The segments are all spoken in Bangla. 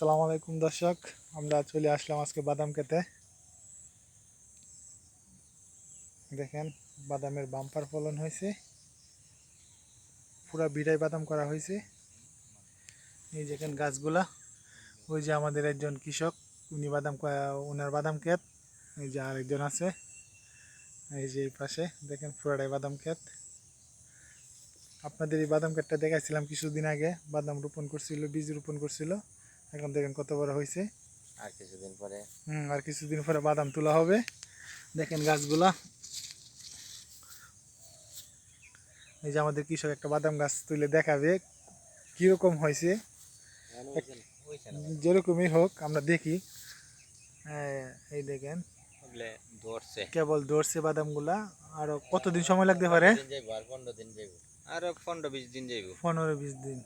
আসসালামু আলাইকুম দর্শক, আমরা চলে আসলাম আজকে বাদাম খেতে। দেখেন, বাদামের বাম্পার ফলন হয়েছে। পুরা বিড়াই বাদাম করা হয়েছে। এই দেখেন গাছগুলা। ওই যে আমাদের একজন কৃষক, উনি বাদাম ওনার বাদাম ক্ষেত। এই যে আরেকজন আছে, এই যে এই পাশে, দেখেন পুরাটাই বাদাম ক্ষেত। আপনাদের এই বাদাম ক্ষেতটা দেখাইছিলাম কিছুদিন আগে। বাদাম রোপণ করছিল, বীজ রোপণ করছিল। এখন দেখেন কত বড় হয়েছে আর কিছুদিন পরে। হুম আর কিছুদিন পরে বাদাম তোলা হবে। দেখেন গাছগুলা। এই যে আমাদের কৃষক একটা বাদাম গাছ তুলে দেখাবে কীরকম হয়েছে যেরকমই হোক আমরা দেখি। হ্যাঁ, এই দেখেন। কেবল ধরছে বাদামগুলা। আরও কতদিন সময় লাগতে পারে? আর পনেরো বিশ দিন যাইবো। পনেরো বিশ দিন।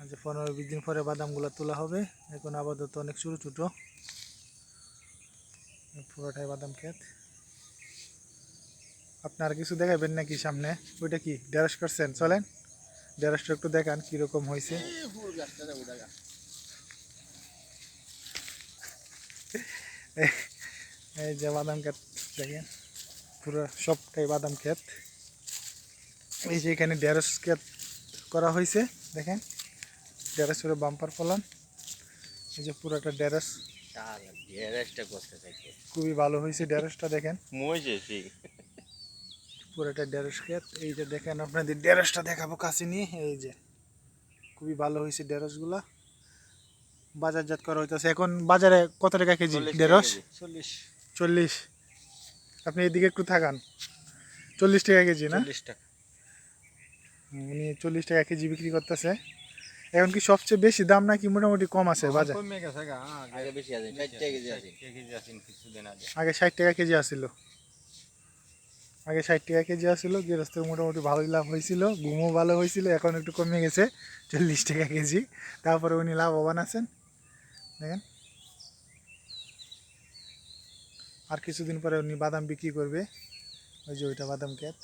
আচ্ছা পনেরো বিশ দিন পরে বাদামগুলো তোলা হবে। এখন আপাতত অনেক ছোটো ছোটো। পুরোটাই বাদাম ক্ষেত। আপনার কিছু দেখাবেন নাকি সামনে? ওইটা কি ঢেঁড়স করছেন চলেন ঢেঁড়সটা একটু দেখান কীরকম হয়েছে। এই যে বাদাম ক্ষেত, দেখেন। পুরো সবটাই বাদাম ক্ষেত। এই যে এখানে ঢেঁড়স ক্ষেত করা হয়েছে, দেখেন। ঢেঁড়সের বাম্পার ফলান এই যে পুরোটা ঢেঁড়সটা করতে থাকে? খুবই ভালো হয়েছে ঢেঁড়সটা দেখেন। মজেছি। পুরোটা ঢেঁড়স ক্ষেত। এই যে দেখেন আপনাদের ঢেঁড়সটা দেখাবো কাছে নিয়ে। এই যে খুবই ভালো হয়েছে ঢেঁড়সগুলা বাজারজাত করা হইতেছে। এখন বাজারে কত টাকা কেজি ঢেঁড়স চল্লিশ। চল্লিশ। আপনি এদিকে একটু থাকান। চল্লিশ টাকা কেজি না? চল্লিশ টাকা। উনি চল্লিশ টাকা কেজি বিক্রি করতেছে। এখন কি সবচেয়ে বেশি দাম নাকি মোটামুটি কম আছে বাজার? কমে গেছে গা আগে বেশি আছে ষাট টাকা কেজি আছে। কেজি আছেন কিছুদিন আগে। আগে ষাট টাকা কেজি আসছিল আগে ষাট টাকা কেজি আসছিল গৃহস্থ মোটামুটি ভালোই লাভ হয়েছিল ঘুমও ভালো হয়েছিল এখন একটু কমে গেছে চল্লিশ টাকা কেজি। তারপরে উনি লাভবান আছেন। দেখেন। আর কিছুদিন পরে উনি বাদাম বিক্রি করবে। ওই যে ওইটা বাদাম ক্ষেত।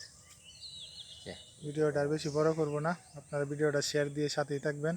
ভিডিওটা আর বেশি বড় করব না। আপনারা ভিডিওটা শেয়ার দিয়ে সাথেই থাকবেন।